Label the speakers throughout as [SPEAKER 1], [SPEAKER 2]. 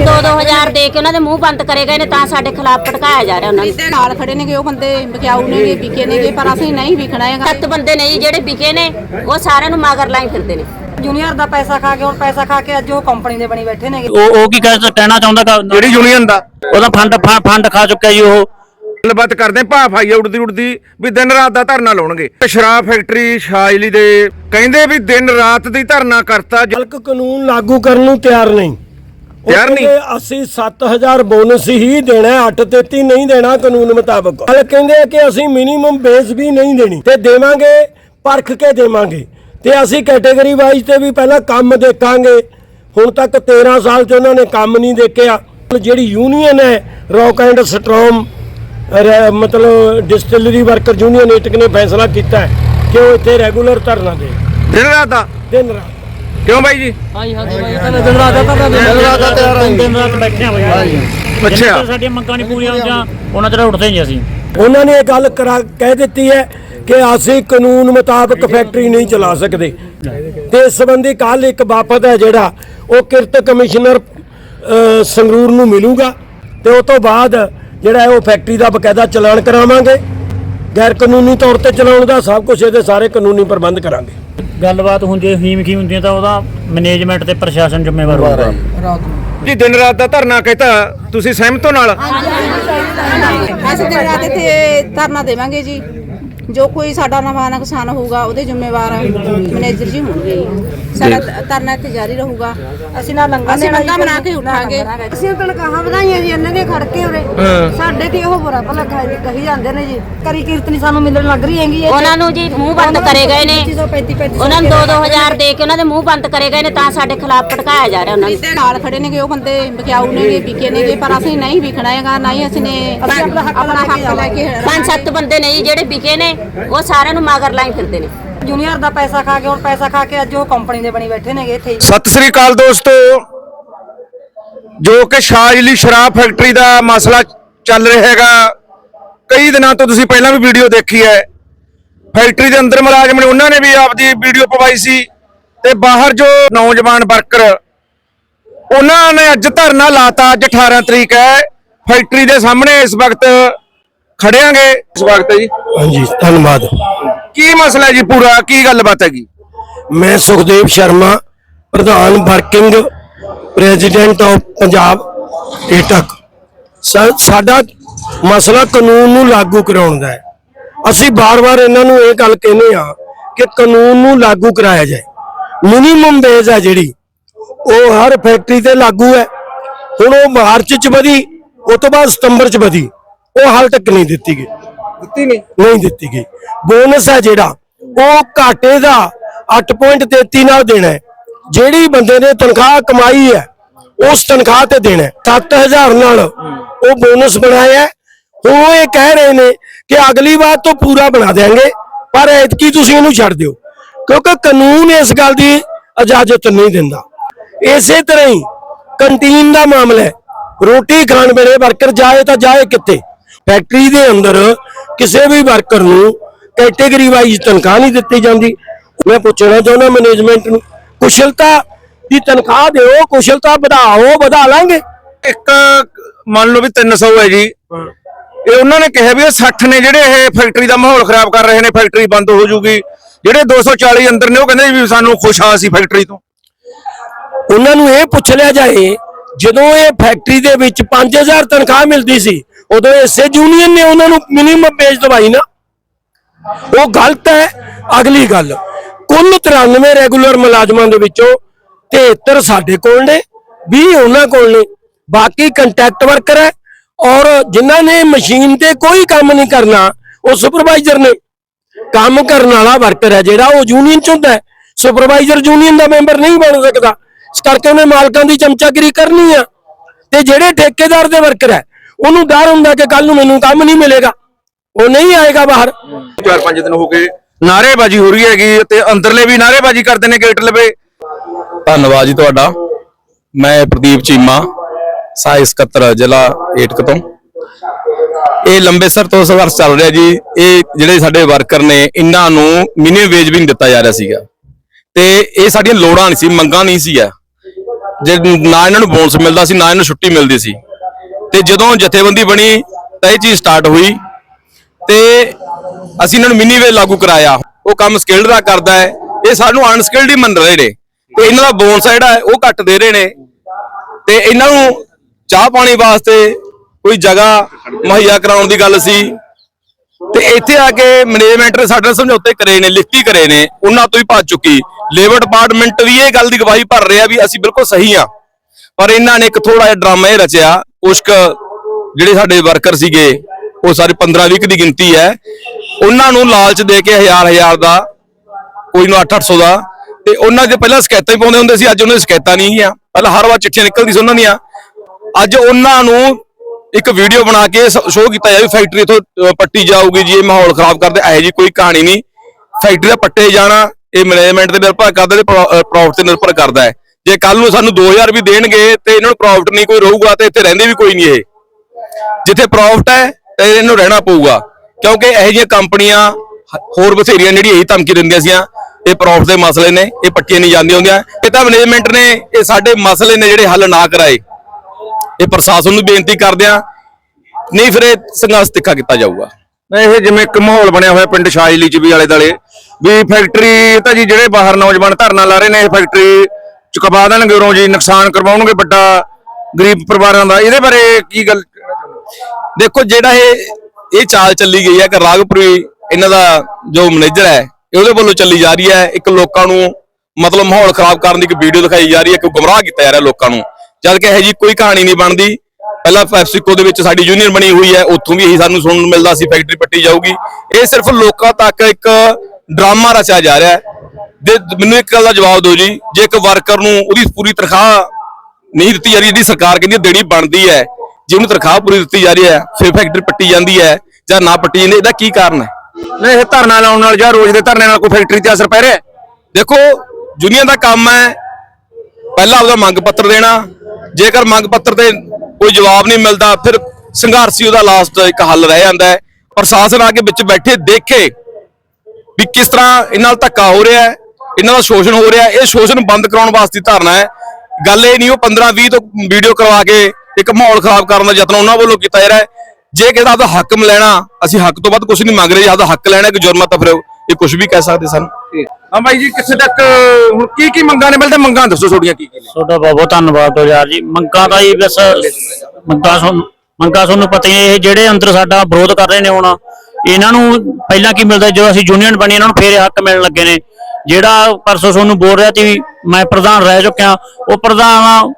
[SPEAKER 1] ਨੂੰ 2-2000 ਦੇ ਕੇ ਉਹਨਾਂ ਦੇ ਮੂੰਹ ਬੰਦ ਕਰੇ ਗਏ ਨੇ ਤਾਂ ਸਾਡੇ ਖਿਲਾਫ ਭੜਕਾਇਆ ਜਾ ਰਿਹਾ ਉਹਨਾਂ ਨੂੰ।
[SPEAKER 2] ਨਾਲ ਖੜੇ ਨੇਗੇ ਉਹ ਬੰਦੇ ਬਕਿਆਊ ਨੇਗੇ ਵਿਕੇ ਨੇਗੇ ਪਰ ਅਸੀਂ ਨਹੀਂ ਵਿਕਣਾ ਹੈਗਾ
[SPEAKER 1] ਸੱਤ ਬੰਦੇ ਨੇ ਜੀ ਜਿਹੜੇ ਵਿਕੇ ਨੇ ਉਹ ਸਾਰਿਆਂ ਨੂੰ ਮਗਰ ਲਾਈ ਫਿਰਦੇ ਨੇ।
[SPEAKER 3] ਜੂਨੀਅਰ ਦਾ ਪੈਸਾ ਖਾ ਕੇ ਹੁਣ ਪੈਸਾ ਖਾ ਕੇ ਅੱਜ ਉਹ ਕੰਪਨੀ ਦੇ ਬਣੀ ਬੈਠੇ ਨੇ
[SPEAKER 4] ਉਹ ਉਹ ਕੀ ਕਹਿ- ਕਹਿਣਾ ਚਾਹੁੰਦਾ ਗਾ-
[SPEAKER 5] ਜਿਹੜੀ ਯੂਨੀਅਨ ਦਾ?
[SPEAKER 4] ਉਹਦਾ ਫੰਡ ਫ- ਫੰਡ ਖਾ ਚੁੱਕਿਆ ਜੀ ਉਹ।
[SPEAKER 5] ਗੱਲਬਾਤ ਕਰਦੇ ਭਾਫ ਆਈ ਆ ਉੜਦੀ ਉੜਦੀ ਵੀ ਦਿਨ ਰਾਤ ਦਾ ਧਰਨਾ ਲਾਉਣਗੇ। ਸ਼ਰਾਬ ਫੈਕਟਰੀ ਸ਼ਾਇਲੀ ਦੇ ਕਹਿੰਦੇ ਵੀ ਦਿਨ ਰਾਤ ਦੀ ਧਰਨਾ ਕਰਤਾ ਜ-
[SPEAKER 6] ਕਾਨੂੰਨ ਲਾਗੂ ਕਰਨ ਨੂੰ ਤਿਆਰ ਨਹੀਂ।
[SPEAKER 5] ਤਿਆਰ ਨਹੀਂ?
[SPEAKER 6] ਅਸੀਂ 7000 ਬੋਨਸ ਹੀ ਦੇਣਾ ਹੈ, 833 ਨਹੀਂ ਦੇਣਾ ਕਾਨੂੰਨ ਮੁਤਾਬਕ। ਹਾਲੇ ਕਹਿੰਦੇ ਆ ਕਿ ਅਸੀਂ ਮਿਨੀਮਮ ਬੇਸ ਵੀ ਨਹੀਂ ਦੇਣੀ। ਤੇ ਦੇਵਾਂਗੇ ਪਰਖ ਕੇ ਦੇਵਾਂਗੇ। ਤੇ ਅਸੀਂ ਕੈਟਾਗਰੀ ਵਾਈਜ਼ ਤੇ ਵੀ ਪਹਿਲਾਂ ਕੰਮ ਦੇਖਾਂਗੇ। ਹੁਣ ਤੱਕ 13 ਸਾਲ ਚ ਉਹਨਾਂ ਨੇ ਕੰਮ ਨਹੀਂ ਦੇਖਿਆ। ਜਿਹੜੀ ਯੂਨੀਅਨ ਹੈ ਰੌਕ ਐਂਡ ਸਟਰੋਮ ਮਤਲਬ ਡਿਸਟਿਲਰੀ ਵਰਕਰ ਯੂਨੀਅਨ ਏਟਕ ਨੇ ਫੈਸਲਾ ਕੀਤਾ ਕਿ ਉਹ ਇੱਥੇ ਰੈਗੂਲਰ ਧਰਨਾ ਦੇ।
[SPEAKER 5] ਦਿਨ ਰਾਤ ਦਾ
[SPEAKER 6] ਦਿਨ ਰਾਤ।
[SPEAKER 5] ਕਿਉਂ ਬਾਈ ਜੀ?
[SPEAKER 6] ਦਿਨ ਰਾਤ ਦਾ ਧਰਨਾ ਦੇ
[SPEAKER 4] ਦਿਨ ਰਾਤ ਬੈਠੇ ਆ ਬਈ।
[SPEAKER 5] ਅੱਛਾ।
[SPEAKER 4] ਸਾਡੀਆਂ ਮੰਗਾਂ ਨਹੀਂ ਪੂਰੀਆਂ ਹੁੰਦੀਆਂ ਉਹਨਾਂ ਚਿਰ ਉੱਠਦੇ ਨਹੀਂ ਅਸੀਂ।
[SPEAKER 6] ਉਹਨਾਂ ਨੇ ਇਹ ਗੱਲ ਕਰਾ ਕਹਿ ਦਿੱਤੀ ਹੈ ਕਿ ਅਸੀਂ ਕਾਨੂੰਨ ਮੁਤਾਬਕ ਫੈਕਟਰੀ ਨਹੀਂ ਚਲਾ ਸਕਦੇ। ਤੇ ਇਸ ਸੰਬੰਧੀ ਕੱਲ ਇੱਕ ਵਾਪਦ ਹੈ ਜਿਹੜਾ ਉਹ ਕਿਰਤ ਕਮਿਸ਼ਨਰ ਸੰਗਰੂਰ ਨੂੰ ਮਿਲੂਗਾ। ਤੇ ਉਸ ਤੋਂ ਬਾਅਦ ਜਿਹੜਾ ਹੈ ਉਹ ਫੈਕਟਰੀ ਦਾ ਬਕਾਇਦਾ ਚਲਾਨ ਕਰਾਵਾਂਗੇ। ਗੈਰ ਕਾਨੂੰਨੀ ਤੌਰ ਤੇ ਚਲਾਉਣ ਦਾ ਸਭ ਕੁਝ ਇਹਦੇ ਸਾਰੇ ਕਾਨੂੰਨੀ ਪ੍ਰਬੰਧ ਕਰਾਂਗੇ।
[SPEAKER 4] ਗੱਲਬਾਤ ਹੁੰਦੀ ਹੀਮ ਕੀ ਹੁੰਦੀ ਹੈ ਤਾਂ ਉਹਦਾ ਮੈਨੇਜਮੈਂਟ ਤੇ ਪ੍ਰਸ਼ਾਸਨ ਜ਼ਿੰਮੇਵਾਰ ਹੁੰਦਾ
[SPEAKER 5] ਜੀ। ਦਿਨ ਰਾਤ ਦਾ ਧਰਨਾ ਕਹਿਤਾ ਤੁਸੀਂ ਸਹਿਮਤ ਹੋ ਨਾਲ?
[SPEAKER 2] ਅਸੀਂ ਦਿਨ ਰਾਤ ਇੱਥੇ ਧਰਨਾ ਦੇਵਾਂਗੇ ਜੀ। ਜੋ ਕੋਈ ਸਾਡਾ ਨਫਾ ਨੁਕਸਾਨ ਹੋਊਗਾ ਉਹਦੇ ਜ਼ਿੰਮੇਵਾਰ ਮੈਨੇਜਰ ਜੀ ਹੋਣਗੇ। ਜੀ। ਸਾਡਾ ਧ- ਧਰਨਾ ਇੱਥੇ ਜਾਰੀ ਰਹੂਗਾ।
[SPEAKER 3] ਅਸੀਂ ਨਾ ਲੰਗਾ
[SPEAKER 2] ਅਸੀਂ ਲੰਗਾ ਬਣਾ ਕੇ ਉਠਾਂਗੇ।
[SPEAKER 3] ਅਸੀਂ ਤਨਖਾਹਾਂ ਵਧਾਈਆਂ ਜੀ ਇਹਨਾਂ ਦੇ ਖੜ ਕੇ ਉਰੇ। ਸਾਡੇ ਤੇ ਉਹ ਬੁਰਾ ਭਲਾ ਖਾਈ ਕਹੀ ਜਾਂਦੇ ਨੇ ਜੀ ਕਰੀ ਕੀਰਤਨੀ ਸਾਨੂੰ ਮਿਲਣ ਲੱਗ ਰਹੀ ਹੈਗੀ ਇਹ
[SPEAKER 1] ਉਹਨਾਂ ਨੂੰ ਜੀ ਮੂੰਹ ਬੰਦ ਕਰੇ ਗਏ ਨੇ।
[SPEAKER 3] 35
[SPEAKER 1] ਉਹਨਾਂ ਨੂੰ 2-2000 ਦੇ ਕੇ ਉਹਨਾਂ ਦੇ ਮੂੰਹ ਬੰਦ ਕਰੇ ਗਏ ਨੇ ਤਾਂ ਸਾਡੇ ਖਿਲਾਫ ਭੜਕਾਇਆ ਜਾ ਰਿਹਾ ਉਹਨਾਂ ਨੂੰ।
[SPEAKER 2] ਤੇ ਨਾਲ ਖੜੇ ਨੇਗੇ ਉਹ ਬੰਦੇ ਬਕਿਆਊ ਨੇਗੇ ਵਿਕੇ ਨੇਗੇ ਪਰ ਅਸੀਂ ਨਹੀਂ ਵਿਕਣਾ ਹੈਗਾ ਨਾ ਹੀ ਅਸੀਂ ਨੇ ਆਪਣਾ ਹੱਕ ਲੈ ਕੇ
[SPEAKER 1] ਪੰਜ ਸੱਤ ਬੰਦੇ ਨੇ ਜੀ ਜਿਹੜੇ ਵਿਕੇ ਨੇ ਉਹ ਸਾਰਿਆਂ ਨੂੰ ਮਗਰ ਲਾਈ ਫਿਰਦੇ ਨੇ।
[SPEAKER 3] ਜੂਨੀਅਰ ਦਾ ਪੈਸਾ ਖਾ ਕੇ ਹੁਣ ਪੈਸਾ ਖਾ ਕੇ ਅੱਜ ਉਹ ਕੰਪਨੀ ਦੇ ਬਣੀ ਬੈਠੇ ਨੇਗੇ ਇੱਥੇ।
[SPEAKER 5] ਸਤਿ ਸ੍ਰੀ ਅਕਾਲ ਦੋਸਤੋ। ਜੋ ਕਿ ਸ਼ਾਇਲੀ ਸ਼ਰਾਬ ਫੈਕਟਰੀ ਦਾ ਮਸਲਾ ਚੱਲ ਰਿਹਾ ਹੈਗਾ। ਕਈ ਦਿਨਾਂ ਤੋਂ ਤੁਸੀਂ ਪਹਿਲਾਂ ਵੀ ਵੀਡੀਓ ਦੇਖੀ ਹੈ। ਫੈਕਟਰੀ ਦੇ ਅੰਦਰ ਮੁਲਾਜ਼ਮ ਨੇ ਉਹਨਾਂ ਨੇ ਵੀ ਆਪਦੀ ਵੀਡੀਓ ਪਵਾਈ ਸੀ। ਤੇ ਬਾਹਰ ਜੋ ਨੌਜਵਾਨ ਵਰਕਰ ਉਹਨਾਂ ਨੇ ਅੱਜ ਧਰਨਾ ਲਾਤਾ। ਅੱਜ 18 ਤਰੀਕ ਹੈ। ਫੈਕਟਰੀ ਦੇ ਸਾਹਮਣੇ ਇਸ ਵਕਤ ਖੜਿਆਂਗੇ ਇਸ ਵਕਤ ਜੀ।
[SPEAKER 6] ਹਾਂਜੀ ਧੰਨਵਾਦ।
[SPEAKER 5] ਕੀ ਮਸਲਾ ਹੈ ਜੀ ਪੂਰਾ? ਕੀ ਗੱਲਬਾਤ ਹੈਗੀ?
[SPEAKER 6] ਮੈਂ ਸੁਖਦੇਵ ਸ਼ਰਮਾ ਪ੍ਰਧਾਨ working president of Punjab AITUC. ਸਾਡਾ ਮਸਲਾ ਕਾਨੂੰਨ ਨੂੰ ਲਾਗੂ ਕਰਾਉਣ ਦਾ ਹੈ। ਅਸੀਂ ਬਾਰ-ਬਾਰ ਇਹਨਾਂ ਨੂੰ ਇਹ ਗੱਲ ਕਹਿੰਦੇ ਆ ਕਿ ਕਾਨੂੰਨ ਨੂੰ ਲਾਗੂ ਕਰਾਇਆ ਜਾਏ। ਮਿਨੀਮਮ ਵੇਜ ਹੈ ਜਿਹੜੀ ਉਹ ਹਰ ਫੈਕਟਰੀ ਤੇ ਲਾਗੂ ਹੈ। ਹੁਣ ਉਹ ਮਾਰਚ ਚ ਵਧੀ ਉਹ ਤੋਂ ਬਾਅਦ ਸਤੰਬਰ ਚ ਵਧੀ। ਉਹ ਹਾਲ ਤੱਕ ਨਹੀਂ ਦਿੱਤੀ ਗਈ।
[SPEAKER 5] ਦਿੱਤੀ ਨਹੀਂ?
[SPEAKER 6] ਨਹੀਂ ਦਿੱਤੀ ਗਈ। ਬੋਨਸ ਹੈ ਜਿਹੜਾ ਉਹ ਘਾਟੇ ਦਾ 8.33 ਨਾਲ ਦੇਣਾ ਹੈ। ਜਿਹੜੀ ਬੰਦੇ ਨੇ ਤਨਖਾਹ ਕਮਾਈ ਹੈ ਉਸ ਤਨਖਾਹ ਤੇ ਦੇਣਾ ਹੈ। 7000 ਨਾਲ ਉਹ ਬੋਨਸ ਬਣਾਇਆ। ਹੁਣ ਉਹ ਇਹ ਕਹਿ ਰਹੇ ਨੇ ਕਿ ਅਗਲੀ ਵਾਰ ਤੋਂ ਪੂਰਾ ਬਣਾ ਦੇਾਂਗੇ ਪਰ ਐਤਕੀ ਤੁਸੀਂ ਇਹਨੂੰ ਛੱਡ ਦਿਓ। ਕਿਉਂਕਿ ਕਾਨੂੰਨ ਇਸ ਗੱਲ ਦੀ ਇਜਾਜ਼ਤ ਨਹੀਂ ਦਿੰਦਾ। ਇਸੇ ਤਰ੍ਹਾਂ ਹੀ ਕੰਟੀਨ ਦਾ ਮਾਮਲਾ ਹੈ। ਰੋਟੀ ਖਾਣ ਵੇਲੇ ਵਰਕਰ ਜਾਏ ਤਾਂ ਜਾਏ ਕਿੱਥੇ? ਫੈਕਟਰੀ ਦੇ ਅੰਦਰ ਕਿਸੇ ਵੀ ਵਰਕਰ ਨੂੰ ਕੈਟਾਗਰੀ ਵਾਈਜ਼ ਤਨਖਾਹ ਨਹੀਂ ਦਿੱਤੀ ਜਾਂਦੀ। ਮੈਂ ਪੁੱਛਣਾ ਚਾਹੁੰਦਾ ਮੈਨੇਜਮੈਂਟ ਨੂੰ ਕੁਸ਼ਲਤਾ ਦੀ ਤਨਖਾਹ ਦਿਓ ਕੁਸ਼ਲਤਾ ਵਧਾਓ ਵਧਾ ਲਾਂਗੇ।
[SPEAKER 5] ਇੱਕ ਮੰਨ ਲਓ ਵੀ 300 ਹੈ ਜੀ। ਇਹ ਉਹਨਾਂ ਨੇ ਕਿਹਾ ਵੀ ਇਹ 60 ਨੇ ਜਿਹੜੇ ਇਹ ਫੈਕਟਰੀ ਦਾ ਮਾਹੌਲ ਖਰਾਬ ਕਰ ਰਹੇ ਨੇ ਫੈਕਟਰੀ ਬੰਦ ਹੋ ਜੂਗੀ ਜਿਹੜੇ 240 ਅੰਦਰ ਨੇ ਉਹ ਕਹਿੰਦੇ ਵੀ ਸਾਨੂੰ ਖੁਸ਼ ਆ ਸੀ ਫੈਕਟਰੀ ਤੋਂ।
[SPEAKER 6] ਉਹਨਾਂ ਨੂੰ ਇਹ ਪੁੱਛ ਲਿਆ ਜਾਏ ਜਦੋਂ ਇਹ ਫੈਕਟਰੀ ਦੇ ਵਿੱਚ 5000 ਤਨਖਾਹ ਮਿਲਦੀ ਸੀ ਉਦੋਂ ਇਸੇ ਯੂਨੀਅਨ ਨੇ ਉਹਨਾਂ ਨੂੰ ਮਿਨੀਮਮ ਵੇਜ ਦਵਾਈ ਨਾ। ਉਹ ਗਲਤ ਹੈ। ਅਗਲੀ ਗੱਲ, ਕੁੱਲ 93 ਰੈਗੂਲਰ ਮੁਲਾਜ਼ਮਾਂ ਦੇ ਵਿੱਚੋਂ 73 ਸਾਡੇ ਕੋਲ ਨੇ 20 ਉਹਨਾਂ ਕੋਲ ਨੇ। ਬਾਕੀ ਕੰਟੈਕਟ ਵਰਕਰ ਹੈ ਔਰ ਜਿਨ੍ਹਾਂ ਨੇ ਮਸ਼ੀਨ ਤੇ ਕੋਈ ਕੰਮ ਨਹੀਂ ਕਰਨਾ, ਉਹ ਸੁਪਰਵਾਈਜ਼ਰ ਨੇ। ਕੰਮ ਕਰਨ ਵਾਲਾ ਵਰਕਰ ਹੈ ਜਿਹੜਾ, ਉਹ ਯੂਨੀਅਨ ਚ ਹੁੰਦਾ ਹੈ। ਸੁਪਰਵਾਈਜ਼ਰ ਯੂਨੀਅਨ ਦਾ ਮੈਂਬਰ ਨਹੀਂ ਬਣ ਸਕਦਾ। ਇਸ ਕਰਕੇ ਉਹਨੇ ਮਾਲਕਾਂ ਦੀ ਚਮਚਾਗਿਰੀ ਕਰਨੀ ਆ। ਤੇ ਜਿਹੜੇ ਠੇਕੇਦਾਰ ਦੇ ਵਰਕਰ ਹੈ ਉਹਨੂੰ ਡਰ ਹੁੰਦਾ ਕਿ ਕੱਲ ਨੂੰ ਮੈਨੂੰ ਕੰਮ ਨਹੀਂ ਮਿਲੇਗਾ। ਉਹ ਨਹੀਂ ਆਏਗਾ ਬਾਹਰ।
[SPEAKER 5] ਚਾਰ ਪੰਜ ਦਿਨ ਹੋ ਗਏ ਨਾਰੇਬਾਜ਼ੀ ਹੋ ਰਹੀ ਹੈਗੀ ਤੇ ਅੰਦਰਲੇ ਵੀ ਨਾਰੇਬਾਜ਼ੀ ਕਰਦੇ ਨੇ ਗੇਟ ਲਵੇ।
[SPEAKER 7] ਧੰਨਵਾਦ ਜੀ ਤੁਹਾਡਾ। ਮੈਂ ਪ੍ਰਦੀਪ ਚੀਮਾ ਸਹਾਇਕ ਸਕੱਤਰ, ਜ਼ਿਲ੍ਹਾ ਏਟਕ ਤੋਂ। ਇਹ ਲੰਬੇ ਸਰ ਤੋਂ ਸੰਘਰਸ਼ ਚੱਲ ਰਿਹਾ ਜੀ। ਇਹ ਜਿਹੜੇ ਸਾਡੇ ਵਰਕਰ ਨੇ, ਇਹਨਾਂ ਨੂੰ ਮਿਨੀਮਮ ਵੇਜ ਵੀ ਨਹੀਂ ਦਿੱਤਾ ਜਾ ਰਿਹਾ ਸੀਗਾ। ਤੇ ਇਹ ਸਾਡੀਆਂ ਲੋੜਾਂ ਨਹੀਂ ਸੀ, ਮੰਗਾਂ ਨਹੀਂ ਸੀ ਆ। ਜੇ ਨਾ ਇਹਨਾਂ ਨੂੰ ਬੋਨਸ ਮਿਲਦਾ ਸੀ, ਨਾ ਇਹਨਾਂ ਨੂੰ ਛੁੱਟੀ ਮਿਲਦੀ ਸੀ। ਤੇ ਜਦੋਂ ਜਥੇਬੰਦੀ ਬਣੀ ਤਾਂ ਇਹ ਚੀਜ਼ ਸਟਾਰਟ ਹੋਈ ਤੇ ਅਸੀਂ ਇਹਨਾਂ ਨੂੰ ਮਿਨੀ ਵੇ ਲਾਗੂ ਕਰਾਇਆ। ਉਹ ਕੰਮ ਸਕਿਲਡ ਦਾ ਕਰਦਾ ਹੈ। ਇਹ ਸਾਨੂੰ ਅਨਸਕਿਲਡ ਹੀ ਮੰਨ ਰਹੇ ਨੇ। ਤੇ ਇਹਨਾਂ ਦਾ ਬੋਨਸ ਜਿਹੜਾ ਹੈ ਉਹ ਘੱਟ ਦੇ ਰਹੇ ਨੇ। ਤੇ ਇਹਨਾਂ ਨੂੰ ਚਾਹ ਪਾਣੀ ਵਾਸਤੇ ਕੋਈ ਜਗ੍ਹਾ ਮੁਹੱਈਆ ਕਰਾਉਣ ਦੀ ਗੱਲ ਸੀ। ਤੇ ਇੱਥੇ ਆ ਕੇ ਮੈਨੇਜਮੈਂਟ ਨੇ ਸਾਡੇ ਨਾਲ ਸਮਝੌਤੇ ਕਰੇ ਨੇ, ਲਿਖਤੀ ਕਰੇ ਨੇ। ਉਹਨਾਂ ਤੋਂ ਹੀ ਭੱਜ ਚੁੱਕੀ। ਲੇਬਰ ਡਿਪਾਰਟਮੈਂਟ ਵੀ ਇਹ ਗੱਲ ਦੀ ਗਵਾਹੀ ਭਰ ਰਿਹਾ ਵੀ ਅਸੀਂ ਬਿਲਕੁਲ ਸਹੀ ਆ ਪਰ ਇਹਨਾਂ ਨੇ ਇੱਕ ਥੋੜਾ ਜਿਹਾ ਡਰਾਮਾ ਇਹ ਰਚਿਆ ਕੁਛ ਜਿਹੜੇ ਸਾਡੇ ਵਰਕਰ ਸੀਗੇ, ਉਹ ਸਾਰੇ 15 20 ਦੀ ਗਿਣਤੀ ਹੈ। ਉਹਨਾਂ ਨੂੰ ਲਾਲਚ ਦੇ ਕੇ ਹਜ਼ਾਰ ਹਜ਼ਾਰ ਦਾ, ਕੋਈ ਨੂੰ 8-800 ਦਾ, ਤੇ ਉਹਨਾਂ ਦੇ ਪਹਿਲਾਂ ਸ਼ਿਕਾਇਤਾਂ ਹੀ ਪਾਉਂਦੇ ਹੁੰਦੇ ਸੀ, ਅੱਜ ਉਹਨਾਂ ਦੀ ਸ਼ਿਕਾਇਤਾਂ ਨਹੀਂ ਹੈਗੀਆਂ। ਪਹਿਲਾਂ ਹਰ ਵਾਰ ਚਿੱਠੀਆਂ ਨਿਕਲਦੀ ਸੀ ਉਹਨਾਂ ਦੀਆਂ। ਅੱਜ ਉਹਨਾਂ ਨੂੰ ਇੱਕ ਵੀਡੀਓ ਬਣਾ ਕੇ ਸ਼ੋਅ ਕੀਤਾ ਜਾਵੇ ਫੈਕਟਰੀ ਇਥੋਂ ਪੱਟੀ ਜਾਊਗੀ ਜੀ, ਇਹ ਮਾਹੌਲ ਖਰਾਬ ਕਰਦੇ, ਇਹੋ ਜੀ ਕੋਈ ਕਹਾਣੀ ਨਹੀਂ। ਫੈਕਟਰੀ ਦਾ ਪੱਟੇ ਜਾਣਾ, ਇਹ ਮੈਨੇਜਮੈਂਟ ਤੇ ਨਿਰਭਰ ਕਰਦਾ ਤੇ ਪ੍ਰੋਫਿਟ ਤੇ ਨਿਰਭਰ ਕਰਦਾ ਹੈ। ਜੇ ਕੱਲ ਨੂੰ ਸਾਨੂੰ 2000 ਵੀ ਦੇਣਗੇ ਤੇ ਇਹਨਾਂ ਨੂੰ ਪ੍ਰੋਫਿਟ ਨਹੀਂ ਕੋਈ ਰਹੂਗਾ ਤੇ ਇੱਥੇ ਰਹਿੰਦੇ ਵੀ ਕੋਈ ਨਹੀਂ ਇਹ। ਜਿੱਥੇ ਪ੍ਰੋਫਿਟ ਹੈ, ਤੇ ਇਹਨੂੰ ਰਹਿਣਾ ਪਊਗਾ। ਕਿਉਂਕਿ ਇਹੋ ਜਿਹੀਆਂ ਕੰਪਨੀਆਂ ਹੋਰ ਬਥੇਰੀਆਂ ਜਿਹੜੀ ਇਹੀ ਧਮਕੀ ਦਿੰਦੀਆਂ ਸੀਆਂ, ਇਹ ਪ੍ਰੋਫਿਟ ਦੇ ਮਸਲੇ ਨੇ, ਇਹ ਪੱਟੀਆਂ ਨਹੀਂ ਜਾਂਦੀਆਂ ਹੁੰਦੀਆਂ। ਇਹ ਤਾਂ ਮੈਨੇਜਮੈਂਟ ਨੇ, ਇਹ ਸਾਡੇ ਮਸਲੇ ਨੇ ਜਿਹੜੇ ਹੱਲ ਨਾ ਕਰਾਏ। ਇਹ ਪ੍ਰਸ਼ਾਸਨ ਨੂੰ ਬੇਨਤੀ ਕਰਦੇ ਆ ਨਹੀਂ ਫਿਰ ਇਹ ਸੰਘਰਸ਼ ਤਿੱਖਾ ਕੀਤਾ ਜਾਊਗਾ।
[SPEAKER 5] ਇਹ ਜਿਵੇਂ ਇੱਕ ਮਾਹੌਲ ਬਣਿਆ ਹੋਇਆ ਪਿੰਡ ਸ਼ਾਇਲੀ ਚ ਵੀ ਆਲੇ ਦਾਲੇ ਵੀ ਫੈਕਟਰੀ ਤਾਂ ਜੀ ਜਿਹੜੇ ਬਾਹਰ ਨੌਜਵਾਨ ਧਰਨਾ ਲਾ ਰਹੇ ਨੇ, ਇਹ ਫੈਕਟਰੀ ਚੁਕਵਾ ਦੇਣਗੇ, ਉਰੋਂ ਜੀ ਨੁਕਸਾਨ ਕਰਵਾਉਣਗੇ ਵੱਡਾ ਗਰੀਬ ਪਰਿਵਾਰਾਂ ਦਾ। ਇਹਦੇ ਬਾਰੇ ਕੀ ਗੱਲ?
[SPEAKER 7] ਦੇਖੋ, ਜਿਹੜਾ ਇਹ ਇਹ ਚਾਲ ਚੱਲੀ ਗਈ ਹੈ ਕਿ ਰਾਗਪੁਰੀ ਇਹਨਾਂ ਦਾ ਜੋ ਮੈਨੇਜਰ ਹੈ ਉਹਦੇ ਵੱਲੋਂ ਚੱਲੀ ਜਾ ਰਹੀ ਹੈ। ਇੱਕ ਲੋਕਾਂ ਨੂੰ ਮਤਲਬ ਮਾਹੌਲ ਖਰਾਬ ਕਰਨ ਦੀ ਇੱਕ ਵੀਡੀਓ ਦਿਖਾਈ ਜਾ ਰਹੀ ਹੈ ਕਿ ਗੁੰਮਰਾਹ ਕੀਤਾ ਜਾ ਰਿਹਾ ਲੋਕਾਂ ਨੂੰ। ਜਦ ਕਿ ਇਹੋ ਜੀ ਕੋਈ ਕਹਾਣੀ ਨਹੀਂ ਬਣਦੀ। ਪਹਿਲਾਂ ਪੈਪਸਿਕੋ ਦੇ ਵਿੱਚ ਸਾਡੀ ਯੂਨੀਅਨ ਬਣੀ ਹੋਈ ਹੈ, ਉੱਥੋਂ ਵੀ ਇਹੀ ਸਾਨੂੰ ਸੁਣਨ ਨੂੰ ਮਿਲਦਾ ਸੀ, ਫੈਕਟਰੀ ਪੱਟੀ ਜਾਊਗੀ। ਇਹ ਸਿਰਫ ਲੋਕਾਂ ਤੱਕ ਇੱਕ ਡਰਾਮਾ ਰਚਿਆ ਜਾ ਰਿਹਾ ਹੈ। ਜੇ ਮੈਨੂੰ ਇੱਕ ਗੱਲ ਦਾ ਜਵਾਬ ਦਿਓ ਜੀ ਜੇ ਇੱਕ ਵਰਕਰ ਨੂੰ ਉਹਦੀ ਪੂਰੀ ਤਨਖਾਹ ਨਹੀਂ ਦਿੱਤੀ ਜਾ ਰਹੀ ਜਿਹੜੀ ਸਰਕਾਰ ਕਹਿੰਦੀ ਹੈ ਦੇਣੀ ਬਣਦੀ ਹੈ ਜੇ ਉਹਨੂੰ ਤਨਖਾਹ ਪੂਰੀ ਦਿੱਤੀ ਜਾ ਰਹੀ ਹੈ ਫਿਰ ਫੈਕਟਰੀ ਪੱਟੀ ਜਾਂਦੀ ਹੈ ਜਾਂ ਨਾ ਪੱਟੀ ਜਾਂਦੀ ਇਹਦਾ ਕੀ ਕਾਰਨ ਹੈ
[SPEAKER 5] ਨਹੀਂ ਇਹ ਧਰਨਾ ਲਾਉਣ ਨਾਲ ਜਾਂ ਰੋਜ਼ ਦੇ ਧਰਨੇ ਨਾਲ ਕੋਈ ਫੈਕਟਰੀ ਤੇ ਅਸਰ ਪੈ ਰਿਹਾ?
[SPEAKER 7] ਦੇਖੋ ਯੂਨੀਅਨ ਦਾ ਕੰਮ ਹੈ ਪਹਿਲਾਂ ਉਹਦਾ ਮੰਗ ਪੱਤਰ ਦੇਣਾ ਜੇਕਰ ਮੰਗ ਪੱਤਰ ਤੇ ਕੋਈ ਜਵਾਬ ਨਹੀਂ ਮਿਲਦਾ ਫਿਰ ਸੰਘਰਸ਼ੀ ਉਹਦਾ ਲਾਸਟ ਇੱਕ ਹੱਲ ਰਹਿ ਜਾਂਦਾ ਹੈ ਪ੍ਰਸ਼ਾਸਨ ਆ ਕੇ ਵਿੱਚ ਬੈਠੇ ਦੇਖੇ ਵੀ ਕਿਸ ਤਰ੍ਹਾਂ ਇਹਨਾਂ ਨਾਲ ਧੱਕਾ ਹੋ ਰਿਹਾ ਹੈ ਇਹਨਾਂ ਦਾ ਸ਼ੋਸ਼ਣ ਹੋ ਰਿਹਾ ਹੈ। ਇਹ ਸ਼ੋਸ਼ਣ ਬੰਦ ਕਰਾਉਣ ਵਾਸਤੇ ਧਰਨਾ ਹੈ। ਗੱਲ ਇਹ ਨਹੀਂ ਉਹ 15 20 ਤੋਂ ਵੀਡੀਓ ਕਰਵਾ ਕੇ ਇੱਕ ਮਾਹੌਲ ਖਰਾਬ ਕਰਨ ਦਾ ਯਤਨ ਉਹਨਾਂ ਵੱਲੋਂ ਕੀਤਾ ਜਾ ਰਿਹਾ ਹੈ। ਜੇ ਕਿਸੇ ਦਾ ਹੱਕ ਲੈਣਾ ਅਸੀਂ ਹੱਕ ਤੋਂ ਵੱਧ ਕੁਝ ਨਹੀਂ ਮੰਗ ਰਹੇ ਜੇ ਆਪਦਾ ਹੱਕ ਲੈਣਾ ਕਿ ਜੁਰਮ ਤਾਂ ਫਿਰ ਇਹ ਕੁਝ ਵੀ ਕਹਿ ਸਕਦੇ ਸਨ।
[SPEAKER 5] ਹਾਂ ਬਾਈ ਜੀ ਕਿੱਥੇ ਤੱਕ ਹੁਣ ਕੀ ਕੀ ਮੰਗਾਂ ਨੇ ਮਿਲਦੇ? ਮੰਗਾਂ ਦੱਸੋ ਤੁਹਾਡੀਆਂ ਕੀ ਕੀ ਨੇ?
[SPEAKER 4] ਤੁਹਾਡਾ ਬਹੁਤ ਬਹੁਤ ਧੰਨਵਾਦ ਹੋ ਯਾਰ ਜੀ। ਮੰਗਾਂ ਦਾ ਹੀ ਬਸ ਮੰਗਾਂ ਤੁਹਾਨੂੰ ਮੰਗਾਂ ਤੁਹਾਨੂੰ ਪਤਾ ਹੀ ਇਹ ਜਿਹੜੇ ਅੰਦਰ ਸਾਡਾ ਵਿਰੋਧ ਕਰ ਰਹੇ ਨੇ ਹੁਣ ਇਹਨਾਂ ਨੂੰ ਪਹਿਲਾਂ ਕੀ ਮਿਲਦਾ? ਜਦੋਂ ਅਸੀਂ ਯੂਨੀਅਨ ਬਣੀ ਇਹਨਾਂ ਨੂੰ ਫੇਰ ਹੱਕ ਮਿਲਣ ਲੱਗੇ ਨੇ। ਜਿਹੜਾ ਪਰਸੋਂ ਤੁਹਾਨੂੰ ਬੋਲ ਰਿਹਾ ਸੀ ਮੈਂ ਪ੍ਰਧਾਨ ਰਹਿ ਚੁੱਕਿਆ ਉਹ ਪ੍ਰਧਾਨ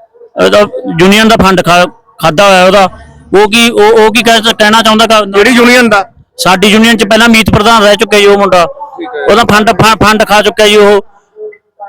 [SPEAKER 4] ਯੂਨੀਅਨ ਦਾ ਫੰਡ ਖਾਦਾ ਹੋਇਆ ਉਹਦਾ। ਉਹ ਕੀ ਉਹ ਕੀ ਕਹਿ- ਕਹਿਣਾ ਚਾਹੁੰਦਾ
[SPEAKER 5] ਜਿਹੜੀ ਯੂਨੀਅਨ ਦਾ?
[SPEAKER 4] ਸਾਡੀ ਯੂਨੀਅਨ ਚ ਪਹਿਲਾਂ ਮੀਤ ਪ੍ਰਧਾਨ ਰਹਿ ਚੁੱਕਿਆ ਜੀ ਉਹ ਮੁੰਡਾ। ਉਹਦਾ ਫੰਡ ਫੰਡ ਖਾ ਚੁੱਕਿਆ ਜੀ ਉਹ।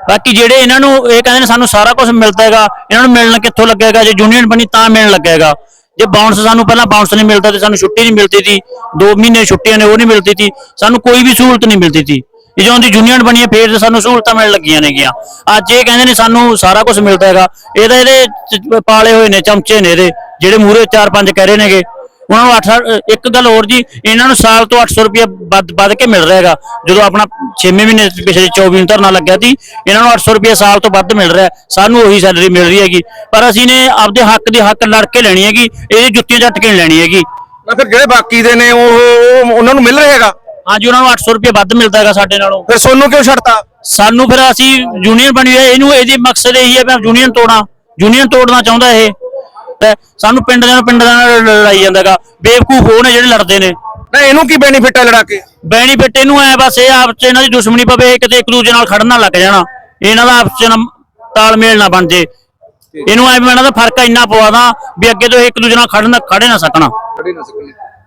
[SPEAKER 4] ਬਾਕੀ ਜਿਹੜੇ ਇਹਨਾਂ ਨੂੰ ਇਹ ਕਹਿੰਦੇ ਨੇ ਸਾਨੂੰ ਸਾਰਾ ਕੁਝ ਮਿਲਦਾ ਹੈਗਾ ਇਹਨਾਂ ਨੂੰ ਮਿਲਣ ਕਿੱਥੋਂ ਲੱਗੇਗਾ? ਜੇ ਯੂਨੀਅਨ ਬਣੀ ਤਾਂ ਮਿਲਣ ਲੱਗੇਗਾ। ਜੇ ਬਾਉਂਸ ਸਾਨੂੰ ਪਹਿਲਾਂ ਬਾਉਂਸ ਨਹੀਂ ਮਿਲਦਾ ਤੇ ਸਾਨੂੰ ਛੁੱਟੀ ਨਹੀਂ ਮਿਲਦੀ ਸੀ 2 ਮਹੀਨੇ ਛੁੱਟੀਆਂ ਨੇ ਉਹ ਨਹੀਂ ਮਿਲਦੀ ਸੀ ਸਾਨੂੰ ਕੋਈ ਵੀ ਸਹੂਲਤ ਨਹੀਂ ਮਿਲਦੀ ਸੀ। ਜਦੋਂ ਦੀ ਯੂਨੀਅਨ ਬਣੀ ਹੈ, ਫੇਰ ਸਾਨੂੰ ਸਹੂਲਤਾਂ ਮਿਲਣ ਲੱਗੀਆਂ ਨੇਗੀਆਂ। ਅੱਜ ਇਹ ਕਹਿੰਦੇ ਨੇ ਸਾਨੂੰ ਸਾਰਾ ਕੁਝ ਮਿਲਦਾ ਹੈਗਾ। ਇਹਦਾ ਇਹਦੇ ਚ- ਪਾਲੇ ਹੋਏ ਨੇ, ਚਮਚੇ ਨੇ ਇਹਦੇ, ਜਿਹੜੇ ਮੂਰੇ 4-5 ਕਹਿ ਰਹੇ ਨੇਗੇ। ਉਹਨਾਂ ਨੂੰ 8 ਇੱਕ ਗੱਲ ਹੋਰ ਜੀ, ਇਹਨਾਂ ਨੂੰ ਸਾਲ ਤੋਂ 800 ਰੁਪਏ ਵੱਧ ਵੱਧ ਕੇ ਮਿਲ ਰਿਹਾ ਹੈਗਾ। ਜਦੋਂ ਆਪਣਾ 6ਵੇਂ ਮਹੀਨੇ ਪਿਛਲੇ 24 ਨੂੰ ਧਰਨਾ ਲੱਗਿਆ ਸੀ, ਇਹਨਾਂ ਨੂੰ 800 ਰੁਪਏ ਸਾਲ ਤੋਂ ਵੱਧ ਮਿਲ ਰਿਹਾ ਹੈ। ਸਾਨੂੰ ਉਹੀ ਸੈਲਰੀ ਮਿਲ ਰਹੀ ਹੈਗੀ। ਪਰ ਅਸੀਂ ਨੇ ਆਪਦੇ ਹੱਕ ਦੇ ਹੱਕ ਲੜ ਕੇ ਲੈਣੀ ਹੈਗੀ, ਇਹਦੀ ਜੁੱਤੀਆਂ ਝੱਟ ਕੇ ਨਹੀਂ ਲੈਣੀ ਹੈਗੀ।
[SPEAKER 5] ਨਾ ਫਿਰ ਜਿਹੜੇ ਬਾਕੀ ਦੇ ਨੇ ਉਹ ਉਹ- ਉਹਨਾਂ ਨੂੰ ਮਿਲ ਰਿਹਾ ਹੈਗਾ?
[SPEAKER 4] ਹਾਂਜੀ ਉਹਨਾਂ ਨੂੰ 800 ਰੁਪਏ ਵੱਧ ਮਿਲਦਾ ਹੈਗਾ ਸਾਡੇ ਨਾਲੋਂ।
[SPEAKER 5] ਫਿਰ ਸੋਨੂੰ ਕਿਉਂ ਛੱਡਤਾ?
[SPEAKER 4] ਸਾਨੂੰ ਫਿਰ ਅਸੀਂ ਯੂਨੀਅਨ ਬਣੀ ਹੈ ਇਹਨੂੰ ਇਹਦੀ ਮਕਸਦ ਇਹੀ ਹੈ ਵੀ ਯੂਨੀਅਨ ਤੋੜਾਂ। ਯੂਨੀਅਨ ਤੋੜਨਾ ਚਾਹੁੰਦਾ ਇਹ। ਤੇ ਸਾਨੂੰ ਪਿੰਡ ਦੇ ਨਾਲ ਪਿੰਡ ਦੇ ਨਾਲ ਲੜਾਈ ਜਾਂਦਾਗਾ ਬੇਵਕੂਫ ਉਹ ਨੇ ਜਿਹੜੇ ਲੜਦੇ ਨੇ।
[SPEAKER 5] ਨਾ ਇਹਨੂੰ ਕੀ ਬੈਨੀਫਿਟ ਹੈ ਲੜਾ ਕੇ
[SPEAKER 4] ਬੈਨੀਫਿਟ ਇਹਨੂੰ ਐ ਬਸ ਇਹ ਆਪਸ ਚ ਇਹਨਾਂ ਦੀ ਦੁਸ਼ਮਣੀ ਪਵੇ ਇਹ ਕਿਤੇ ਇੱਕ ਦੂਜੇ ਨਾਲ ਖੜਨ ਲੱਗ ਜਾਣਾ। ਇਹਨਾਂ ਦਾ ਆਪਸ ਚ ਨਾ ਤਾਲਮੇਲ ਨਾ ਬਣ ਜੇ। ਇਹਨੂੰ ਐ ਵੀ ਇਹਨਾਂ ਦਾ ਫ਼ਰਕ ਇੰਨਾ ਪਵਾਦਾ ਵੀ ਅੱਗੇ ਤੋਂ ਇਹ ਇੱਕ ਦੂਜੇ ਨਾਲ ਖੜਨ ਨਾ ਖੜੇ ਨਾ ਸਕਣਾ।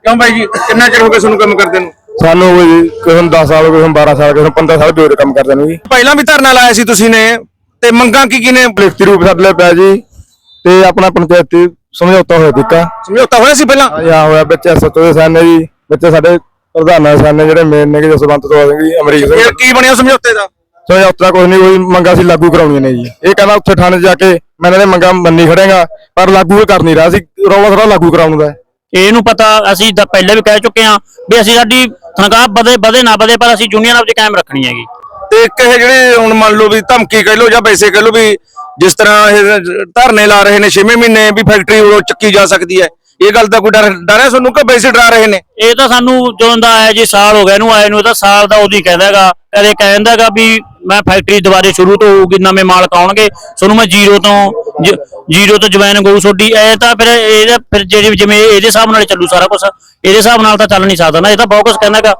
[SPEAKER 5] ਕਿਉਂ ਬਾਈ ਜੀ? ਕਿੰਨਾ ਚਿਰ ਹੋ ਗਿਆ ਤੁਹਾਨੂੰ ਕੰਮ ਕਰਦੇ ਨੂੰ?
[SPEAKER 8] ਸਾਨੂੰ ਕੋਈ ਕਿਸੇ ਨੂੰ 10 ਸਾਲ ਕਿਸੇ ਨੂੰ 12 ਸਾਲ ਕਿਸੇ ਨੂੰ 15 ਸਾਲ ਵੀ ਕੰਮ ਕਰਦੇ ਨੂੰ ਜੀ।
[SPEAKER 5] ਪਹਿਲਾਂ ਵੀ ਧਰਨਾ ਲਾਇਆ ਸੀ ਤੁਸੀਂ ਨੇ ਤੇ ਮੰਗਾਂ ਕੀ ਕੀ ਨੇ?
[SPEAKER 8] ਲਿਖਤੀ ਰੂਪ ਸਾਡੇ ਲਈ ਪਿਆ ਜੀ ਤੇ ਆਪਣਾ ਪੰਚਾਇਤੀ ਸਮਝੌਤਾ ਹੋਇਆ ਦਿੱਕਾ
[SPEAKER 5] ਸਮਝੌਤਾ ਹੋਇਆ ਸੀ ਪਹਿਲਾਂ?
[SPEAKER 8] ਆ ਹੋਇਆ। ਵਿੱਚ ਐਸਐਚਓ ਦੇ ਸਾਨੇ ਜੀ ਵਿੱਚ ਸਾਡੇ ਪ੍ਰਧਾਨਾਂ ਦੇ ਸਾਨੇ ਜਿਹੜੇ ਮੇਨ ਨੇ ਜਸਵੰਤ ਤੋਂ ਸਿੰਘ ਜੀ ਅਮਰੀਕ ਸਿੰਘ।
[SPEAKER 5] ਫਿਰ ਕੀ ਬਣਿਆ ਸਮਝੌਤੇ ਦਾ?
[SPEAKER 8] ਸਮਝੌਤਾ ਕੁਝ ਨਹੀਂ ਕੋਈ ਮੰਗਾਂ ਸੀ ਲਾਗੂ ਕਰਾਉਣੀਆਂ ਨੇ ਜੀ। ਇਹ ਕਹਿੰਦਾ ਉੱਥੇ ਥਾਣੇ 'ਚ ਜਾ ਕੇ ਮੈਂ ਇਹਨਾਂ ਦੇ ਮੰਗਾਂ ਮੰਨੀ ਖੜੇਗਾ ਪਰ ਲਾਗੂ ਇਹ ਕਰ ਨਹੀਂ ਰਿਹਾ ਸੀ ਰੌਲਾ ਥੋੜਾ ਲਾਗੂ ਕਰਾਉਣ ਦਾ ਹੈ।
[SPEAKER 4] ਇਹਨੂੰ ਪਤਾ ਅਸੀਂ ਤਾਂ ਪਹਿਲੇ ਵੀ ਕਹਿ ਚੁੱਕੇ ਹਾਂ ਵੀ ਅਸੀਂ ਸਾਡੀ ਤਨਖਾਹ ਵਧੇ ਵਧੇ ਨਾ ਵਧੇ, ਪਰ ਅਸੀਂ ਯੂਨੀਅਨ ਆਪਦੇ ਕਾਇਮ ਰੱਖਣੀ ਹੈਗੀ।
[SPEAKER 5] ਤੇ ਇੱਕ ਇਹ ਜਿਹੜੇ ਹੁਣ ਮੰਨ ਲਓ ਵੀ ਧਮਕੀ ਕਹਿ ਲਓ ਜਾਂ ਪੈਸੇ ਕਹਿ ਲਓ ਵੀ ਜਿਸ ਤਰ੍ਹਾਂ ਇਹ ਧਰਨੇ ਲਾ ਰਹੇ ਨੇ 6ਵੇਂ ਮਹੀਨੇ ਵੀ ਫੈਕਟਰੀ ਉਦੋਂ ਚੱਕੀ ਜਾ ਸਕਦੀ ਹੈ। ਇਹ ਗੱਲ ਦਾ ਕੋਈ ਡਰ ਡਰ ਹੈ ਤੁਹਾਨੂੰ ਕਿ ਵੈਸੇ ਡਰਾ ਰਹੇ ਨੇ?
[SPEAKER 4] ਇਹ ਤਾਂ ਸਾਨੂੰ ਜਦੋਂ ਦਾ ਆਇਆ ਜੀ ਸਾਲ ਹੋ ਗਿਆ ਇਹਨੂੰ ਆਏ ਨੂੰ ਇਹ ਤਾਂ ਸਾਲ ਦਾ ਉਹਦੀ ਕਹਿੰਦਾ ਹੈਗਾ। ਕਦੇ ਕਹਿੰਦਾਗਾ ਵੀ ਮੈਂ ਫੈਕਟਰੀ ਦੁਬਾਰੇ ਸ਼ੁਰੂ ਤੋਂ ਹੋਊਗੀ ਨਵੇਂ ਮਾਲਕ ਆਉਣਗੇ। ਤੁਹਾਨੂੰ ਮੈਂ ਜ਼ੀਰੋ ਤੋਂ ਜ਼ੀਰੋ ਤੋਂ ਜਵੈਨ ਗਊ ਛੋਡੀ ਐ ਤਾਂ ਫਿਰ ਇਹਦਾ ਫਿਰ ਜਿਹੜੀ ਜਿਵੇਂ ਇਹਦੇ ਹਿਸਾਬ ਨਾਲ ਚੱਲੂ ਸਾਰਾ ਕੁਝ ਇਹਦੇ ਹਿਸਾਬ ਨਾਲ ਤਾਂ ਚੱਲ ਨਹੀਂ ਸਕਦਾ ਨਾ ਇਹ ਤਾਂ ਬਹੁਤ ਕੁਝ ਕਹਿੰਦਾਗਾ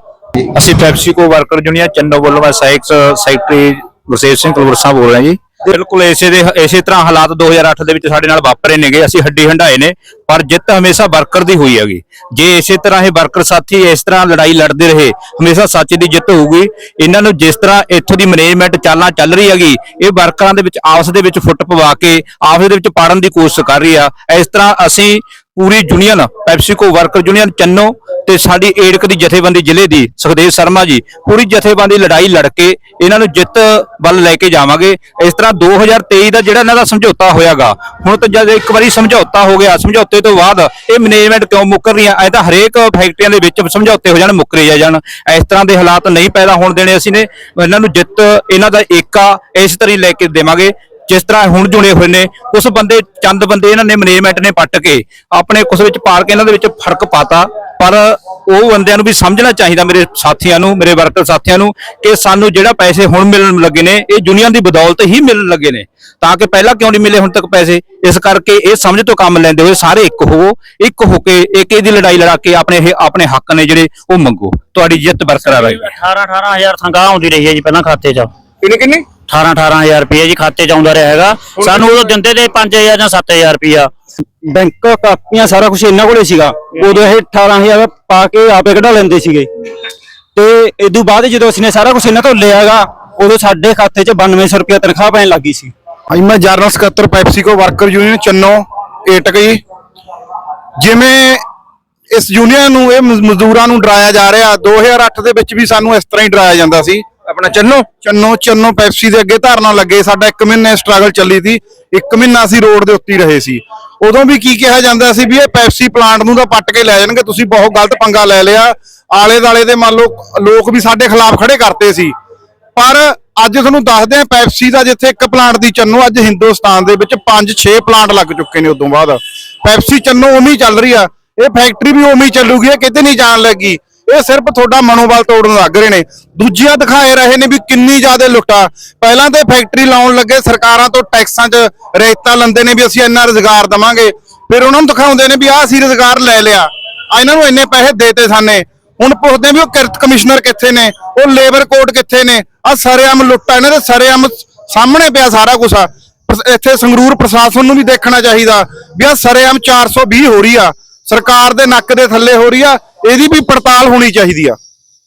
[SPEAKER 9] ਅਸੀਂ ਪੈਪਸੀਕੋ ਵਰਕਰ ਯੂਨੀਅਨ ਚੰਨੋ ਵੱਲੋਂ ਮੈਂ ਸਹਾਇਕ ਸੈਕਟਰੀ ਗੁਰਸੇਵ ਸਿੰਘ ਕੁਲਵਰਸਾ ਬੋਲ ਰਿਹਾ ਜੀ। ਬਿਲਕੁਲ ਇਸੇ ਦੇ, ਇਸੇ ਤਰ੍ਹਾਂ ਹਾਲਾਤ 2008 ਦੇ ਵਿੱਚ ਸਾਡੇ ਨਾਲ ਵਾਪਰੇ ਨੇਗੇ, ਅਸੀਂ ਹੱਡੀ ਹੰਡਾਏ ਨੇ, ਪਰ ਜਿੱਤ ਹਮੇਸ਼ਾ ਵਰਕਰ ਦੀ ਹੋਈ ਹੈਗੀ। ਜੇ ਇਸੇ ਤਰ੍ਹਾਂ ਇਹ ਵਰਕਰ ਸਾਥੀ ਇਸ ਤਰ੍ਹਾਂ ਲੜਾਈ ਲੜਦੇ ਰਹੇ, ਹਮੇਸ਼ਾ ਸੱਚ ਦੀ ਜਿੱਤ ਹੋਊਗੀ। ਇਹਨਾਂ ਨੂੰ ਜਿਸ ਤਰ੍ਹਾਂ ਇੱਥੋਂ ਦੀ ਮੈਨੇਜਮੈਂਟ ਚਾਲਾਂ ਚੱਲ ਰਹੀ ਹੈਗੀ, ਇਹ ਵਰਕਰਾਂ ਦੇ ਵਿੱਚ ਆਪਸ ਦੇ ਵਿੱਚ ਫੁੱਟ ਪਵਾ ਕੇ, ਆਪਸ ਦੇ ਵਿੱਚ ਪਾੜਨ ਦੀ ਕੋਸ਼ਿਸ਼ ਕਰ ਰਹੀ ਆ। ਇਸ ਤਰ੍ਹਾਂ ਅਸੀਂ ਪੂਰੀ union PepsiCo worker union, Channo ਤੇ ਸਾਡੀ ਏੜਕ ਦੀ ਜਥੇਬੰਦੀ ਜ਼ਿਲ੍ਹੇ ਦੀ, ਸੁਖਦੇਵ ਸ਼ਰਮਾ ਜੀ। ਪੂਰੀ ਜਥੇਬੰਦੀ ਲੜਾਈ ਲੜ ਕੇ ਇਹਨਾਂ ਨੂੰ ਜਿੱਤ ਵੱਲ ਲੈ ਕੇ ਜਾਵਾਂਗੇ। ਇਸ ਤਰ੍ਹਾਂ 2023 ਦਾ ਜਿਹੜਾ ਇਹਨਾਂ ਦਾ ਸਮਝੌਤਾ ਹੋਇਆਗਾ, ਹੁਣ ਤਾਂ ਜਦ ਇੱਕ ਵਾਰੀ ਸਮਝੌਤਾ ਹੋ ਗਿਆ, ਸਮਝੌਤੇ ਤੋਂ ਬਾਅਦ ਇਹ ਮੈਨੇਜਮੈਂਟ ਕਿਉਂ ਮੁੱਕਰ ਰਹੀ ਹੈ ਐ ਤਾਂ ਹਰੇਕ ਫੈਕਟਰੀਆਂ ਦੇ ਵਿੱਚ ਸਮਝੌਤੇ ਹੋ ਜਾਣ, ਮੁੱਕਰੇ ਜਾ ਜਾਣ। ਇਸ ਤਰ੍ਹਾਂ ਦੇ ਹਾਲਾਤ ਨਹੀਂ ਪੈਦਾ ਹੋਣ ਦੇਣੇ ਅਸੀਂ ਨੇ। ਇਹਨਾਂ ਨੂੰ ਜਿੱਤ, ਇਹਨਾਂ ਦਾ ਏਕਾ ਇਸ ਤਰ੍ਹਾਂ ਲੈ ਕੇ ਦੇਵਾਂਗੇ। ਜਿਸ ਤਰ੍ਹਾਂ ਹੁਣ ਜੁੜੇ ਹੋਏ ਨੇ ਕੁਝ ਬੰਦੇ ਚੰਦ ਬੰਦੇ ਇਹਨਾਂ ਨੇ ਮੈਨੇਜਮੈਂਟ ਨੇ ਪੱਟ ਕੇ ਆਪਣੇ ਕੁਝ ਵਿੱਚ ਪਾਲ ਕੇ ਇਹਨਾਂ ਦੇ ਵਿੱਚ ਫ਼ਰਕ ਪਾਤਾ। ਪਰ ਉਹ ਬੰਦਿਆਂ ਨੂੰ ਵੀ ਸਮਝਣਾ ਚਾਹੀਦਾ ਮੇਰੇ ਸਾਥੀਆਂ ਨੂੰ ਮੇਰੇ ਵਰਕਰ ਸਾਥੀਆਂ ਨੂੰ ਕਿ ਸਾਨੂੰ ਜਿਹੜਾ ਪੈਸੇ ਹੁਣ ਮਿਲਣ ਲੱਗੇ ਨੇ ਇਹ ਯੂਨੀਅਨ ਦੀ ਬਦੌਲਤ ਹੀ ਮਿਲਣ ਲੱਗੇ ਨੇ। ਤਾਂ ਕਿ ਪਹਿਲਾਂ ਕਿਉਂ ਨਹੀਂ ਮਿਲੇ ਹੁਣ ਤੱਕ ਪੈਸੇ? ਇਸ ਕਰਕੇ ਇਹ ਸਮਝ ਤੋਂ ਕੰਮ ਲੈਂਦੇ ਹੋਏ ਸਾਰੇ ਇੱਕ ਹੋਵੋ ਇੱਕ ਹੋ ਕੇ ਏਕੇ ਦੀ ਲੜਾਈ ਲੜਾ ਕੇ ਆਪਣੇ ਇਹ ਆਪਣੇ ਹੱਕ ਨੇ ਜਿਹੜੇ ਉਹ ਮੰਗੋ। ਤੁਹਾਡੀ ਜਿੱਤ ਬਰਕਰਾਰ ਰਹੇਗੀ
[SPEAKER 4] 18 18000 ਤਨਖਾਹ ਆਉਂਦੀ ਰਹੀ ਹੈ ਜੀ ਪਹਿਲਾਂ ਖਾਤੇ 'ਚ।
[SPEAKER 5] ਕਿੰਨੇ ਕਿੰਨੇ
[SPEAKER 4] 18 18000 ਰੁਪਏ ਜੀ ਖਾਤੇ 'ਚ ਆਉਂਦਾ ਰਿਹਾ ਹੈਗਾ। ਸਾਨੂੰ ਉਦੋਂ ਦਿੰਦੇ ਤੇ 5000 ਜਾਂ 7000 ਰੁਪਇਆ
[SPEAKER 10] ਬੈਂਕ ਕਾਪੀਆਂ ਸਾਰਾ ਕੁਝ ਇਹਨਾਂ ਕੋਲੇ ਸੀਗਾ। ਉਦੋਂ ਇਹ 18000 ਪਾ ਕੇ ਆਪੇ ਕਢਾ ਲੈਂਦੇ ਸੀਗੇ। ਤੇ ਇਦੋਂ ਬਾਅਦ ਜਦੋਂ ਅਸੀਂ ਨੇ ਸਾਰਾ ਕੁਝ ਇਹਨਾਂ ਤੋਂ ਲਿਆਗਾ ਉਦੋਂ ਸਾਡੇ ਖਾਤੇ 'ਚ 9200 ਰੁਪਏ ਤਨਖਾਹ ਪੈਣ ਲੱਗੀ ਸੀ।
[SPEAKER 8] ਅੱਜ ਮੈਂ ਜਨਰਲ ਸਕੱਤਰ PepsiCo worker union Channo AITUC ji. ਜਿਵੇਂ ਇਸ ਯੂਨੀਅਨ ਨੂੰ ਇਹ ਮਜ਼- ਮਜ਼ਦੂਰਾਂ ਨੂੰ ਡਰਾਇਆ ਜਾ ਰਿਹਾ 2008 ਦੇ ਵਿੱਚ ਵੀ ਸਾਨੂੰ ਇਸ ਤਰ੍ਹਾਂ ਹੀ ਡਰਾਇਆ ਜਾਂਦਾ ਸੀ।
[SPEAKER 5] ਆਪਣਾ ਚੰਨੋ?
[SPEAKER 8] ਚੰਨੋ ਚੰਨੋ ਪੈਪਸੀ ਦੇ ਅੱਗੇ ਧਰਨਾ ਲੱਗੇ। ਸਾਡਾ 1 ਮਹੀਨੇ ਸਟਰਗਲ ਚੱਲੀ ਸੀ। 1 ਮਹੀਨਾ ਅਸੀਂ ਰੋਡ ਦੇ ਉੱਤੇ ਰਹੇ ਸੀ। ਉਦੋਂ ਵੀ ਕੀ ਕਿਹਾ ਜਾਂਦਾ ਸੀ ਵੀ ਇਹ ਪੈਪਸੀ ਪਲਾਂਟ ਨੂੰ ਤਾਂ ਪੱਟ ਕੇ ਲੈ ਜਾਣਗੇ। ਤੁਸੀਂ ਬਹੁਤ ਗਲਤ ਪੰਗਾ ਲੈ ਲਿਆ। ਆਲੇ ਦਾਲੇ ਦੇ ਮੰਨ ਲਓ, ਲੋਕ ਵੀ ਸਾਡੇ ਖਿਲਾਫ ਖੜੇ ਕਰਤੇ ਸੀ। ਪਰ ਅੱਜ ਤੁਹਾਨੂੰ ਦੱਸਦੇ ਆ ਪੈਪਸੀ ਦਾ ਜਿੱਥੇ ਇੱਕ ਪਲਾਂਟ ਦੀ ਚੰਨੋ, ਅੱਜ ਹਿੰਦੁਸਤਾਨ ਦੇ ਵਿੱਚ 5-6 ਪਲਾਂਟ ਲੱਗ ਚੁੱਕੇ ਨੇ ਉਦੋਂ ਬਾਅਦ। ਪੈਪਸੀ ਚੰਨੋ ਉਵੇਂ ਹੀ ਚੱਲ ਰਹੀ ਆ। ਇਹ ਫੈਕਟਰੀ ਵੀ ਉਵੇਂ ਹੀ ਚੱਲੂਗੀ ਕਿਤੇ ਨਹੀਂ ਜਾਣ ਲੱਗੀ। ਇਹ ਸਿਰਫ ਤੁਹਾਡਾ ਮਨੋਬਲ ਤੋੜਨ ਲੱਗ ਰਹੇ ਨੇ। ਦੂਜੀਆਂ ਦਿਖਾਏ ਰਹੇ ਨੇ ਵੀ ਕਿੰਨੀ ਜ਼ਿਆਦਾ ਲੁੱਟਾ ਪਹਿਲਾਂ ਤੇ ਫੈਕਟਰੀ ਲਾਉਣ ਲੱਗੇ, ਸਰਕਾਰਾਂ ਤੋਂ ਟੈਕਸਾਂ 'ਚ ਰੇਤਾ ਲੰਦੇ ਨੇ ਵੀ ਅਸੀਂ ਇੰਨਾ ਰੋਜ਼ਗਾਰ ਦਵਾਂਗੇ। ਫਿਰ ਉਹਨਾਂ ਨੂੰ ਦਿਖਾਉਂਦੇ ਨੇ ਵੀ ਆਹ ਅਸੀਂ ਰੋਜ਼ਗਾਰ ਲੈ ਲਿਆ। ਆ ਇਹਨਾਂ ਨੂੰ ਇੰਨੇ ਪੈਸੇ ਦੇਤੇ ਸਾਨੇ। ਹੁਣ ਪੁੱਛਦੇ ਵੀ ਉਹ ਕਿਰਤ ਕਮਿਸ਼ਨਰ ਕਿੱਥੇ ਨੇ? ਉਹ ਲੇਬਰ ਕੋਡ ਕਿੱਥੇ ਨੇ? ਆ ਸਰੇਆਮ ਲੁੱਟਾ ਇਹਨਾਂ ਦੇ ਸਰੇਆਮ ਸਾਹਮਣੇ ਪਿਆ ਸਾਰਾ ਕੁਝ ਇੱਥੇ ਸੰਗਰੂਰ ਪ੍ਰਸ਼ਾਸਨ ਨੂੰ ਵੀ ਦੇਖਣਾ ਚਾਹੀਦਾ ਵੀ ਆ ਸਰੇਆਮ 420 ਹੋ ਰਹੀ ਆ। ਸਰਕਾਰ ਦੇ ਨੱਕ ਦੇ ਥੱਲੇ ਹੋ ਰਹੀ ਆ ਇਹਦੀ ਵੀ ਪੜਤਾਲ ਹੋਣੀ ਚਾਹੀਦੀ ਆ।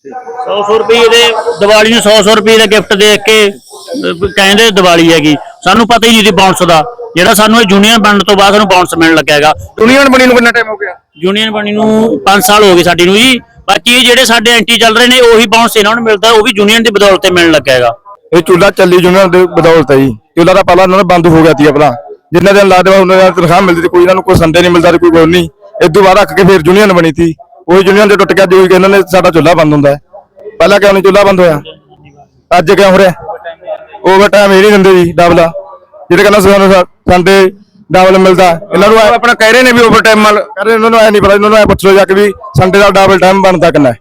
[SPEAKER 4] 100 ਰੁਪਏ ਦੇ ਦੀਵਾਲੀ ਨੂੰ 100 ਰੁਪਏ ਦਾ ਗਿਫਟ ਦੇ ਕੇ ਕਹਿੰਦੇ ਦੀਵਾਲੀ ਹੈਗੀ। ਸਾਨੂੰ ਪਤਾ ਹੀ ਨਹੀਂ ਸੀ ਬਾਉਂਸ ਦਾ। ਜਿਹੜਾ ਸਾਨੂੰ ਇਹ ਯੂਨੀਅਨ ਬਣਨ ਤੋਂ ਬਾਅਦ ਸਾਨੂੰ ਬਾਉਂਸ ਮਿਲਣ ਲੱਗਾ ਹੈਗਾ।
[SPEAKER 5] ਯੂਨੀਅਨ ਬਣੀ ਨੂੰ ਕਿੰਨਾ ਟਾਈਮ ਹੋ ਗਿਆ?
[SPEAKER 4] ਯੂਨੀਅਨ ਬਣੀ ਨੂੰ 5 ਸਾਲ ਹੋ ਗਏ ਸਾਡੀ ਨੂੰ ਜੀ। ਬਾਕੀ ਜਿਹੜੇ ਸਾਡੇ ਐਂਟੀ ਚੱਲ ਰਹੇ ਨੇ ਉਹੀ ਬਾਉਂਸ ਇਹਨਾਂ ਨੂੰ ਮਿਲਦਾ ਉਹ ਵੀ ਯੂਨੀਅਨ ਦੀ ਬਦੌਲਤ ਤੇ ਮਿਲਣ ਲੱਗਾ ਹੈਗਾ।
[SPEAKER 8] ਇਹ ਚੁੱਲਾ ਚੱਲੀ ਯੂਨੀਅਨ ਦੇ ਬਦੌਲਤ ਹੈ ਜੀ। ਚੁੱਲਾ ਦਾ ਪਹਿਲਾਂ ਉਹਨਾਂ ਦਾ ਬੰਦ ਹੋ ਗਿਆ ਸੀ ਆਪਣਾ। ਜਿੰਨੇ ਦਿਨ ਲਾ ਦੇਵਾ ਉਹਨਾਂ ਦਾ ਤਨਖਾਹ ਮਿਲਦੀ ਸੀ। ਕੋਈ ਇਹਨਾਂ ਨੂੰ ਕੋਈ ਸੰਡੇ ਨਹੀਂ ਮਿਲਦਾ ਕੋਈ ਕੋਈ ਨਹੀਂ। ਇਸ ਤੋਂ ਬਾਅਦ ਰੱਖ ਕੇ ਫਿਰ ਯੂਨੀਅਨ ਬਣੀ ਸੀ। ਉਹ ਯੂਨੀਅਨ ਦੇ ਟੁੱਟ ਗਿਆ ਜੋ ਕਿ ਇਹਨਾਂ ਨੇ ਸਾਡਾ ਚੁੱਲਾ ਬੰਦ ਹੁੰਦਾ ਹੈ। ਪਹਿਲਾਂ ਕਿਉਂ ਨਹੀਂ ਚੁੱਲਾ ਬੰਦ ਹੋਇਆ? ਅੱਜ ਕਿਉਂ ਹੋ ਰਿਹਾ? ਓਵਰ ਟਾਈਮ ਇਹ ਨਹੀਂ ਦਿੰਦੇ ਜੀ ਡਬਲ ਜਿਹੜੇ ਕਹਿੰਦਾ ਸਾਨੂੰ ਸੰਡੇ ਡਬਲ ਮਿਲਦਾ ਇਹਨਾਂ ਨੂੰ
[SPEAKER 5] ਆਪਣਾ ਕਹਿ ਰਹੇ ਨੇ ਵੀ ਓਵਰ ਟਾਈਮ ਨਾਲ
[SPEAKER 8] ਕਹਿੰਦੇ ਇਹਨਾਂ ਨੂੰ ਐ ਨਹੀਂ ਪਤਾ ਇਹਨਾਂ ਨੂੰ ਐ ਪੁੱਛ ਲਓ ਜਾ ਕੇ ਵੀ ਸੰਡੇ ਦਾ ਡਬਲ ਟਾਈਮ ਬਣਦਾ ਕਿੰਨਾ ਹੈ।